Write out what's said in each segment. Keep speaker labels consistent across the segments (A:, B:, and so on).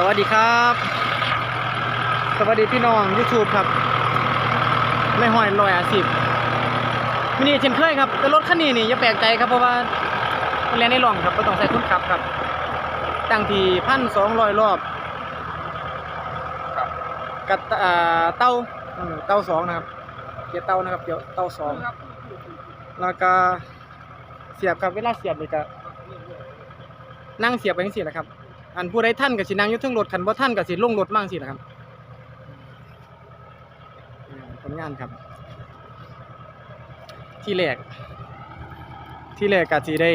A: สวัสดีครับ สวัสดีพี่น้อง YouTube ครับไม่ห้อยลอยอาสิบมินี่เช่นเคยครับแต่รถคันนี้นี่อย่าแปลกใจครับเพราะว่ามันเรียนในร่องครับก็ต้องใส่คนขับครับ ตั้งที่พันสองร้อยรอบ
B: ครับ
A: กับอ่าเต้าอืมเต้าสองนะครับเกียร์เต้านะครับเดี๋ยวเต้าสอง
B: ครับ
A: แล้วก็เสียบครับเวลาเสียบนี่ก็นั่งเสียบไปจังซี่แหละครับ อันผู้ใดท่านก็สินั่งอยู่เทึงรถคันบ่ท่านก็สิลงรถมั่งสินะครับอืมผลงานครับ ที่แรก ที่แรกก็สิได้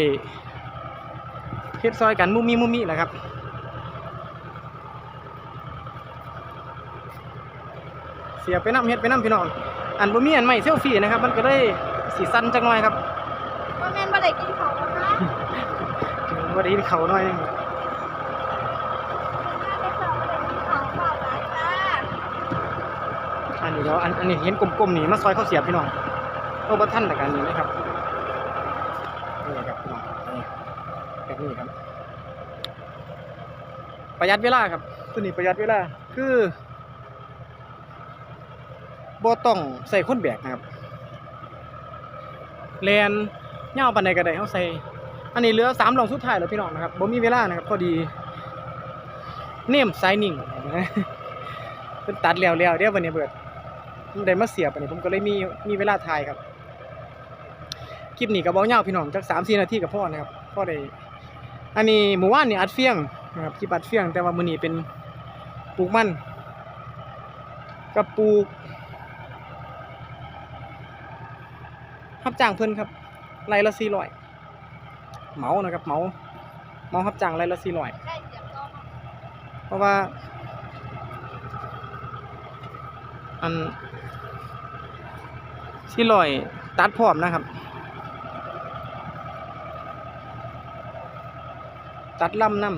A: เฮ็ดซอยกันมุมมีมุมมีแหละครับเสียบไปน้ำเฮ็ดไปน้ำพี่น้องอันบ่มีอันใหม่เซลฟี่นะครับ มันก็ได้สีสันจักหน่อยครับ
C: ว่าแม่นบ่ได้กินเขาวนะคะ
A: บ่ได้ยินเขาหน่อยหนึง
C: ได้ข่าวบ่ได้กินเขาวเปล่าหลายจ้า
A: อันนี้แล้วอันอันนี้เห็นกลมๆนี่มาซอยเขาเสียบพี่น้องโอ้บ่ทันแต่กันนี่นะครับนี่ครับพี่น้องนี่แบบนี้ครับ ประหยัดเวลาครับตัวนี้ประหยัดเวลาคือบ่ต้องใส่คนแบกนะครับแลนยาวปานใดก็ได้เฮาใส่ อันนี้เหลือสามหลองสุดท้ายแล้วพี่น้องนะครับบ่มีเวลานะครับพอดี เนมไซนิ่งเป็นตัดแล้วแล้วเดี๋ยววันนี้เบิดมัน ได้มาเสียบอันนี้ผมก็เลยมีมีเวลาถ่ายครับ คลิปนี้ก็บ่ยาวพี่น้องจัก3-4นาทีก็พอนะครับพ่อได้อันนี้หมู่บ้านนี่อัดเฟียงนะครับคลิปอัดเฟียง แต่ว่ามือนี้เป็นปลูกมันกับปลูกรับจ้างเพิ่นครับไรละ400เหมานะครับเหมาเหมารับจ้างไรละ
C: สียบต่อมา
A: เพราะว่าอัน สี่ลอยตัดพร้อมนะครับ ตัดลำน้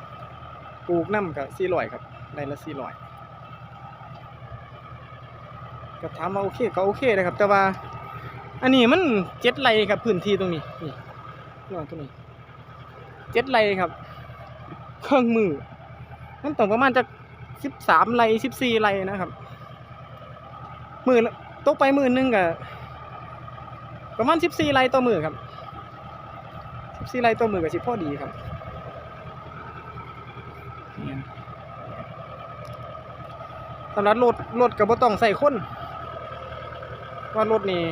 A: ำปลูกน้ำกับสี่ลอยครับได้ละสี่ลอยก็ถามว่าโอเคก็โอเคนะครับ แต่ว่า อันนี้มันเจ็ดไรครับพื้นที่ตรงนี้นี่นอนตรงนี้เจ็ดไรครับ เครื่องมือมันตกประมาณจะสิบสามไรสิบสี่ไรนะครับมือ ตกไปมือหนึงกับประมาณสิบสี่ไร่ต่อมือครับสิบสี่ไร่ต่อมือกับสิพอดีครับสำหรับรถรถกับบ่ต้องใส่คนว่ารถนี่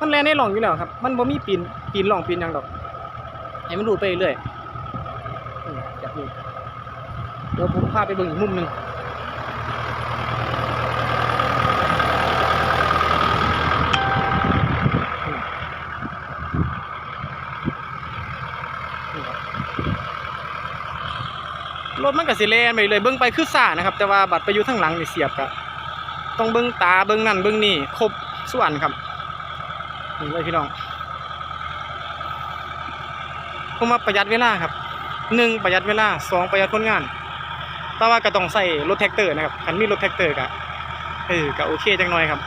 A: มันแล่นในหล่องอยู่แล้วครับ มันบ่มีปีนปีนหล่องปีนหยังดอกให้มันดูดไปเรื่อยอืมจากนี้เดี๋ยวผมพาไปเบิ่งอีกมุมหนึ่ง รถมันก็สิแล่นไปเลยเบิ่งไปคือซ่านะครับ แต่ว่าบัตรไปอยู่ทางหลังนี่เสียบก็ต้องเบิ่งตาเบิ่งนั่นเบิ่งนี่ครบส่วนครับนี่เลยพี่น้องผมมาประหยัดเวลาครับหนึ่งประหยัดเวลาสองประหยัดคนงาน แต่ว่าก็ต้องใส่รถแท็กเตอร์นะครับคันมีรถแท็กเตอร์ก็เออก็โอเคจังหน่อยครับ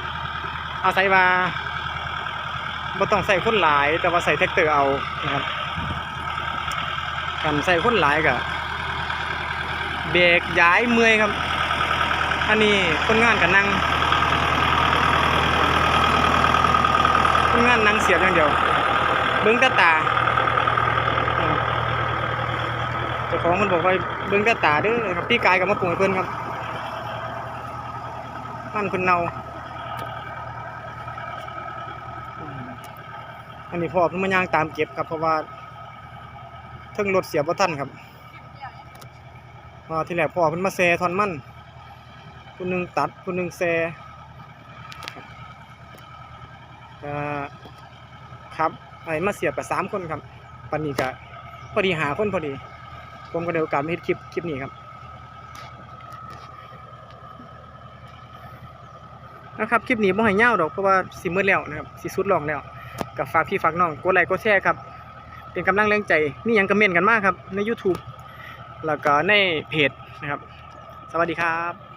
A: อาศัยว่าบ่ต้องใส่คนหลาย แต่ว่าใส่แท็กเตอร์เอานะครับกันใส่คนหลายก็ เบรกย้ายเมื่อยครับ อันนี้คนงานก็นั่งคนงานนั่งเสียบอย่างเดียว เบิ้งตาตาเจ้าของมันบอกว่าเบิ่งต่ตาเด้อครับพี่กายกับมาปรุงเพิ่นครับมันเพิ่นเนาอันนี้พ่อเพิ่นมายางตามเก็บครับเพราะว่าเทิงรถเสียบ่ทันครับ ว่าที่แรกพ่อเพิ่นมาแซ่ทอนมันผู้หนึ่งตัดผู้หนึ่งแซ่ครับไอ้มาเสียบกับสามคนครับปันนี้ก็พอดีหาคนพอดี ผมก็ได้โอกาสมาเฮ็ดคลิปคลิปนี้ครับนะครับคลิปนี้บ่ให้ยาดอกเพราะว่าสิมืดแล้วนะครับสิสุดลองแล้วกับฝากพี่ฝากน้องกดไลค์กดแชร์ครับเป็นกำลังแรงใจมีหยังคอมเมนกันมากครับใน YouTube แล้วก็ในเพจนะครับ สวัสดีครับ